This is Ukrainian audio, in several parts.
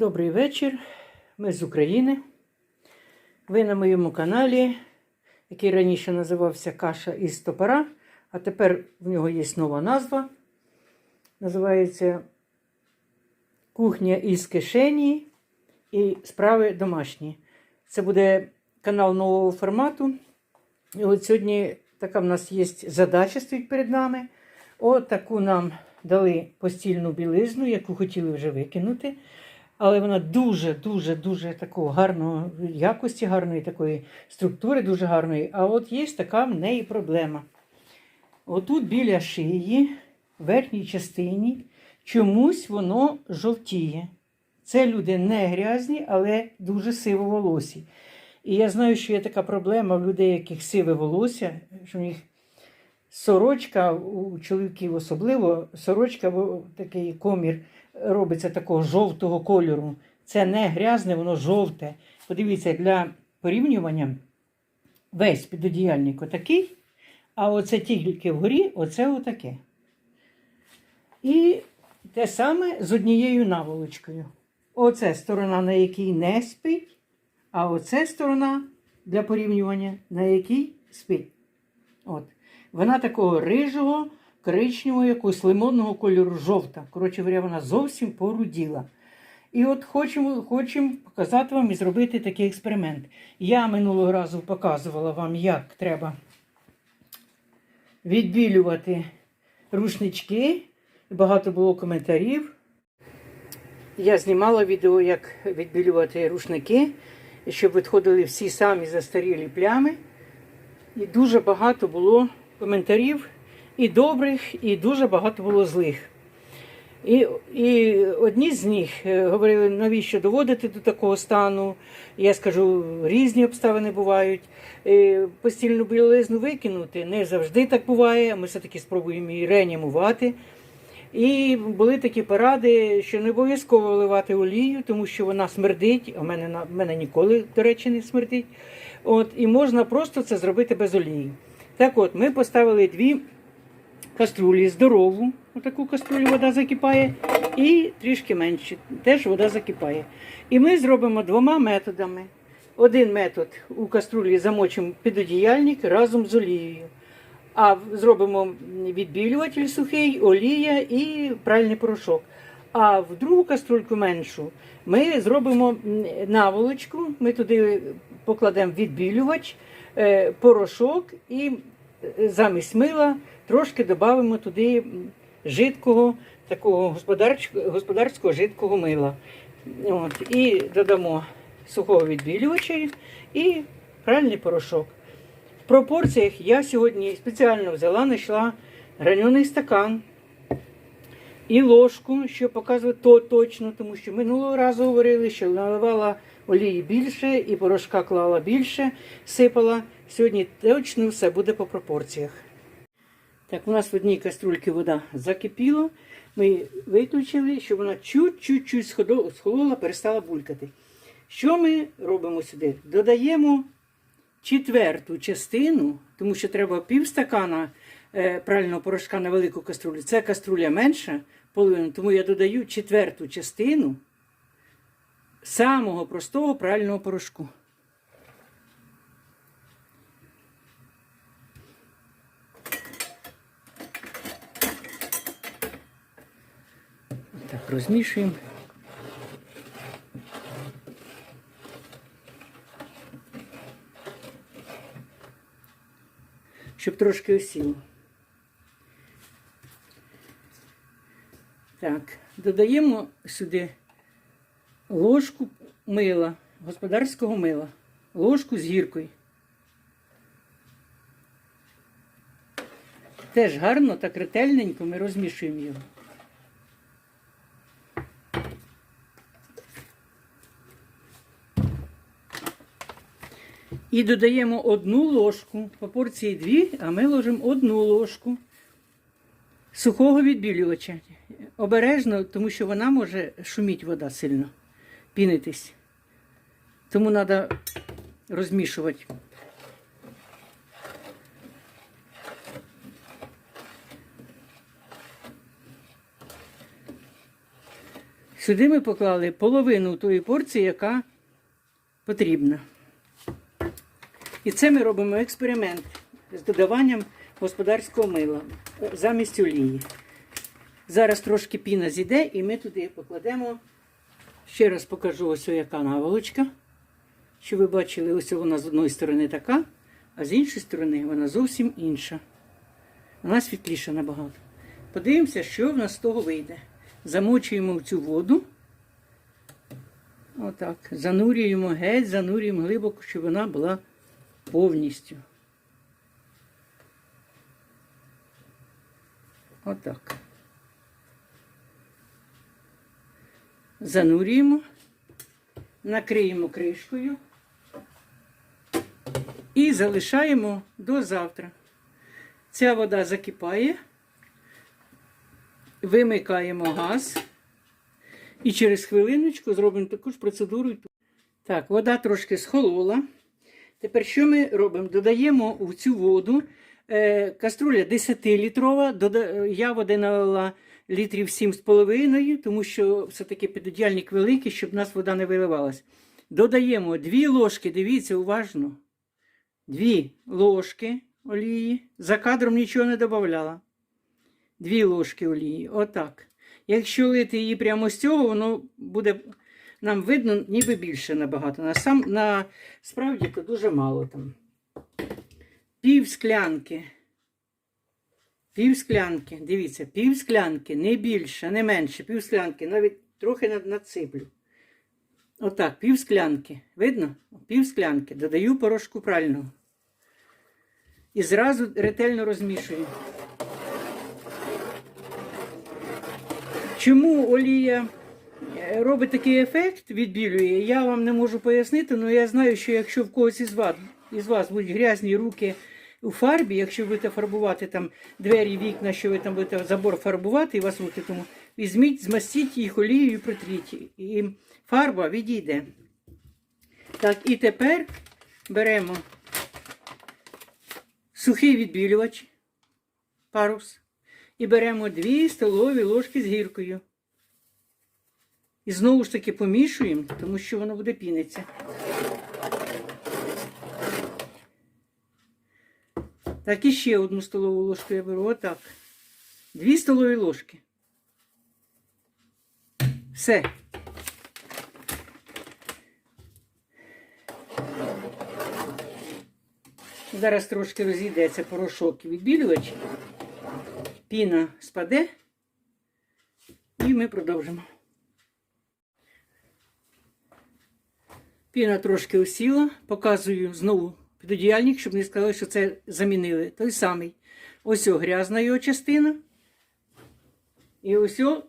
Добрий вечір. Ми з України. Ви на моєму каналі, який раніше називався Каша із топора, а тепер в нього є нова назва. Називається Кухня із кишені і справи домашні. Це буде канал нового формату. І от сьогодні така в нас є задача стоїть перед нами. От нам дали постільну білизну, яку хотіли вже викинути. Але вона дуже-дуже дуже такого гарного якості, гарної такої структури, дуже гарної. А от є така в неї проблема. Отут біля шиї, в верхній частині, чомусь воно жовтіє. Це люди не грязні, але дуже сивоволосі. І я знаю, що є така проблема в людей, яких сиве волосся, що в них сорочка, у чоловіків особливо, сорочка, такий комір робиться такого жовтого кольору. Це не грязне, воно жовте. Подивіться, для порівнювання весь підодіяльник отакий, а оце тільки вгорі, оце отаке. І те саме з однією наволочкою. Оце сторона, на якій не спить, а оце сторона для порівнювання, на якій спить. От. Вона такого рижого, коричневого, якогось лимонного кольору жовта. Коротше говоря, вона зовсім поруділа. І от хочемо хочемо показати вам і зробити такий експеримент. Я минулого разу показувала вам, як треба відбілювати рушнички. Багато було коментарів. Я знімала відео, як відбілювати рушники, щоб відходили всі самі застарілі плями. І дуже багато було коментарів і добрих, і дуже багато було злих. І і одні з них е, говорили, навіщо доводити до такого стану. Я скажу, різні обставини бувають. І Постільну білизну викинути не завжди так буває. Ми все-таки спробуємо її реанімувати. І були такі поради, що не обов'язково вливати олію, тому що вона смердить. У мене на мене ніколи, до речі, не смердить. От, І можна просто це зробити без олії. Так от, ми поставили дві каструлі здорову. Отаку каструлю вода закипає, і трішки менше. Теж вода закипає. І ми зробимо двома методами. Один метод у каструлі замочимо підодіяльник разом з олією. А зробимо відбілюватель сухий, олія і пральний порошок. А в другу каструльку меншу ми зробимо наволочку, ми туди покладемо відбілювач, е, порошок і замість мила трошки додамо туди жидкого, такого господарського жидкого мила. От, І додамо сухого відбілювача і пральний порошок. В пропорціях я сьогодні спеціально взяла, знайшла гранений стакан і ложку, що показує то точно, тому що минулого разу говорили, що наливала олії більше і порошка клала більше, сипала. Сьогодні точно все буде по пропорціях. Так, у нас в одній каструльці вода закипіла. Ми виключили, щоб вона чуть-чуть схолола, перестала булькати. Що ми робимо сюди? Додаємо четверту частину, тому що треба пів стакана е, прального порошка на велику каструлю. Це каструля менша, половину, тому я додаю четверту частину самого простого прального порошку. Так, розмішуємо. Щоб трошки осіло. Так, додаємо сюди ложку мила, господарського мила, ложку з гіркою. Теж гарно, так ретельненько ми розмішуємо його. І додаємо одну ложку, по порції дві, а ми ложимо одну ложку сухого відбілювача. Обережно, тому що вона може шуміти вода сильно, пінитись. Тому треба розмішувати. Сюди ми поклали половину тої порції, яка потрібна. І це ми робимо експеримент з додаванням господарського мила е, замість олії. Зараз трошки піна зійде, і ми туди покладемо. Ще раз покажу ось яка наволочка. Що ви бачили, ось вона з одної сторони така, а з іншої сторони вона зовсім інша. Вона світліша набагато. Подивимося, що в нас з того вийде. Замочуємо в цю воду. Отак. Занурюємо геть, занурюємо глибоко, щоб вона була повністю. Отак. Занурюємо, накриємо кришкою і залишаємо до завтра. Ця вода закипає, вимикаємо газ і через хвилиночку зробимо таку ж процедуру. Так, вода трошки схолола. Тепер що ми робимо? Додаємо в цю воду е, каструля 10-літрова. Я води налила літрів 7,5, тому що все-таки підодяльник великий, щоб в нас вода не виливалась. Додаємо 2 ложки, дивіться уважно. 2 ложки олії. За кадром нічого не додавала. 2 ложки олії. Отак. Якщо лити її прямо з цього, воно буде нам видно ніби більше набагато. На сам, на, справді то дуже мало там. Пів склянки. Пів склянки. Дивіться, пів склянки, не більше, не менше, пів склянки, навіть трохи надсиплю. Отак, пів склянки. Видно? Пів склянки. Додаю порошку прального. І зразу ретельно розмішую. Чому олія е, робить такий ефект, відбілює, я вам не можу пояснити, але я знаю, що якщо в когось із вас, із вас будуть грязні руки у фарбі, якщо будете фарбувати там двері, вікна, що ви там будете забор фарбувати, і вас руки тому, візьміть, змастіть їх олією і протріть. І фарба відійде. Так, і тепер беремо сухий відбілювач, парус, і беремо 2 столові ложки з гіркою. І знову ж таки помішуємо, тому що воно буде пінитися. Так, і ще одну столову ложку я беру. Отак. Дві столові ложки. Все. Зараз трошки розійдеться порошок і відбілювач. Піна спаде. І ми продовжимо. Піна трошки осіла. Показую знову підодіяльник, щоб не сказали, що це замінили. Той самий. Ось о, грязна його частина. І ось о,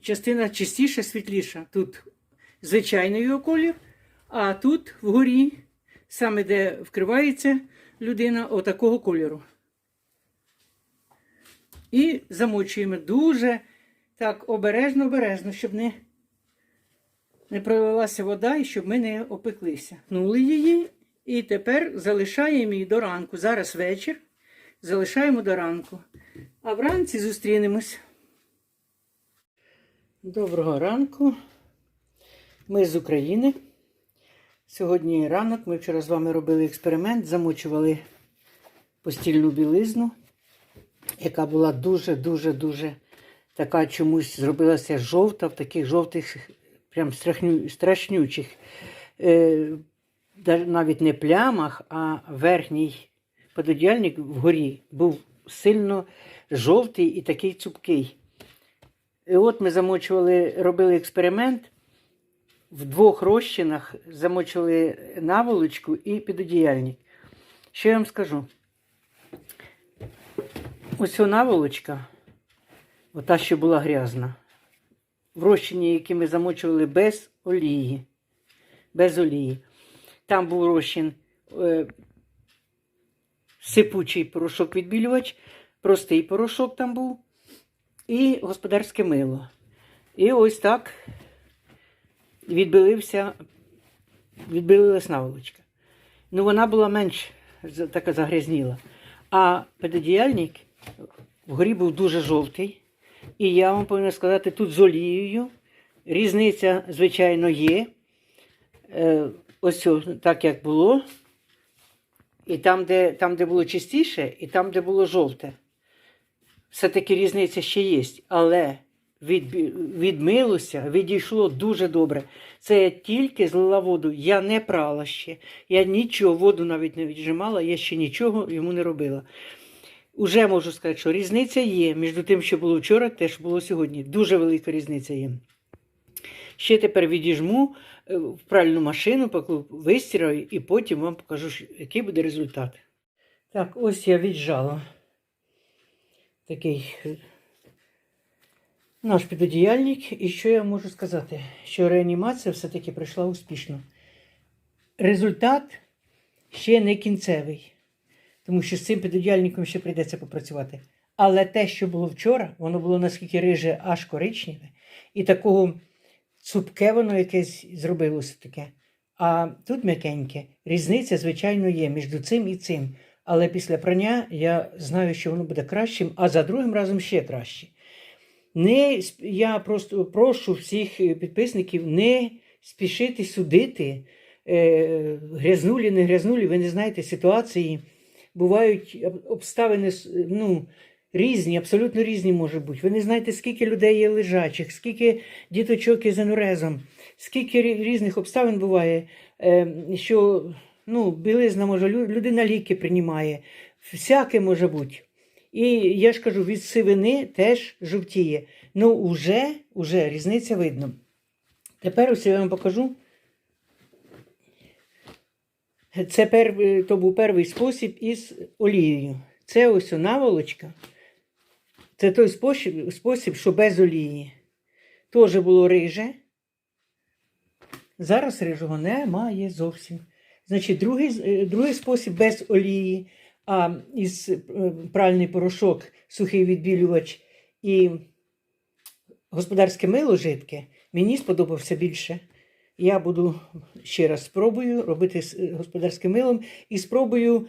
частина чистіша, світліша. Тут звичайний його колір, а тут вгорі, саме де вкривається людина, отакого кольору. І замочуємо дуже так обережно-обережно, щоб не, не пролилася вода і щоб ми не опеклися. Нули її і тепер залишаємо її до ранку. Зараз вечір. Залишаємо до ранку. А вранці зустрінемось. Доброго ранку. Ми з України. Сьогодні ранок. Ми вчора з вами робили експеримент, замочували постільну білизну, яка була дуже-дуже-дуже така чомусь зробилася жовта, в таких жовтих, прям страшнючих, е, навіть не плямах, а верхній пододяльник вгорі був сильно жовтий і такий цупкий. І от ми замочували, робили експеримент. В двох розчинах замочили наволочку і підодіяльник. Що я вам скажу? Ось ця наволочка, ота, що була грязна, в розчині, який ми замочували без олії. Без олії. Там був розчин е, сипучий порошок відбілювач, простий порошок там був, і господарське мило. І ось так відбилився, відбилилась наволочка. Ну, вона була менш така загрязніла. А педодіяльник вгорі був дуже жовтий. І я вам повинна сказати, тут з олією Різниця, звичайно, є. Ось так, як було. І там, де, там, де було чистіше, і там, де було жовте. Все-таки різниця ще є. Але від, відмилося, відійшло дуже добре. Це я тільки злила воду. Я не прала ще. Я нічого, воду навіть не віджимала, я ще нічого йому не робила. Уже можу сказати, що різниця є між тим, що було вчора, те, що було сьогодні. Дуже велика різниця є. Ще тепер відіжму в пральну машину, поки вистираю, і потім вам покажу, який буде результат. Так, ось я віджала такий е, наш підодіяльник. І що я можу сказати? Що реанімація все-таки пройшла успішно. Результат ще не кінцевий, тому що з цим підодіяльником ще прийдеться попрацювати. Але те, що було вчора, воно було наскільки риже, аж коричневе, і такого цупке воно якесь зробилося таке. А тут м'якеньке. Різниця, звичайно, є між цим і цим. Але після прання я знаю, що воно буде кращим, а за другим разом ще краще. Не, я просто прошу всіх е, підписників не спішити судити. Е, грязнулі, не грязнулі, ви не знаєте ситуації. Бувають обставини ну, різні, абсолютно різні можуть бути. Ви не знаєте, скільки людей є лежачих, скільки діточок із енурезом, скільки різних обставин буває, е, що ну, білизна може, людина ліки приймає, всяке може бути. І я ж кажу, від сивини теж жовтіє. Ну, уже, уже різниця видно. Тепер ось я вам покажу. Це пер, то був перший спосіб із олією. Це ось наволочка. Це той спосіб, спосіб, що без олії. Теж було риже. Зараз рижого немає зовсім. Значить, другий, е, другий спосіб без олії, а із е, пральний порошок, сухий відбілювач і господарське мило жидке, мені сподобався більше. Я буду ще раз спробую робити з е, господарським милом і спробую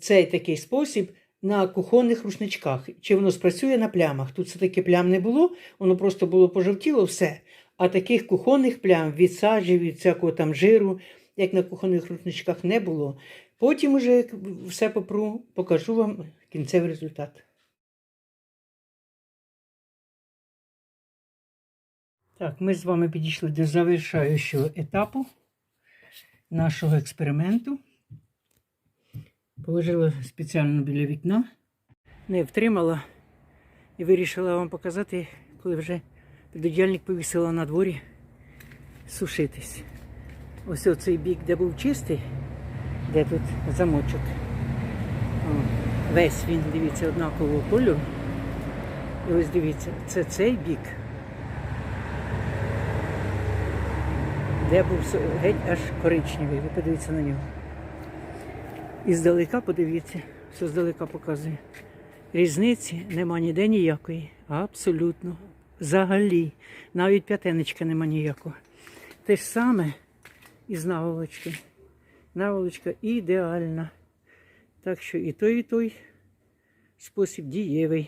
цей такий спосіб на кухонних рушничках. Чи воно спрацює на плямах? Тут все-таки плям не було, воно просто було пожовтіло все. А таких кухонних плям від сажі, від всякого там жиру, як на кухонних рушничках, не було. Потім уже все попру, покажу вам кінцевий результат. Так, ми з вами підійшли до завершаючого етапу нашого експерименту. Положила спеціально біля вікна, не втримала і вирішила вам показати, коли вже підодяльник повісила на дворі сушитись. Ось оцей бік, де був чистий, де тут замочок. О, весь він, дивіться, однакового кольору. І ось дивіться, це цей бік. де був геть аж коричневий. Ви подивіться на нього. І здалека подивіться, все здалека показує. Різниці нема ніде ніякої. Абсолютно. Взагалі. Навіть п'ятенечка нема ніякого. Те ж саме із наволочки. Наволочка ідеальна. Так що і той, і той спосіб дієвий.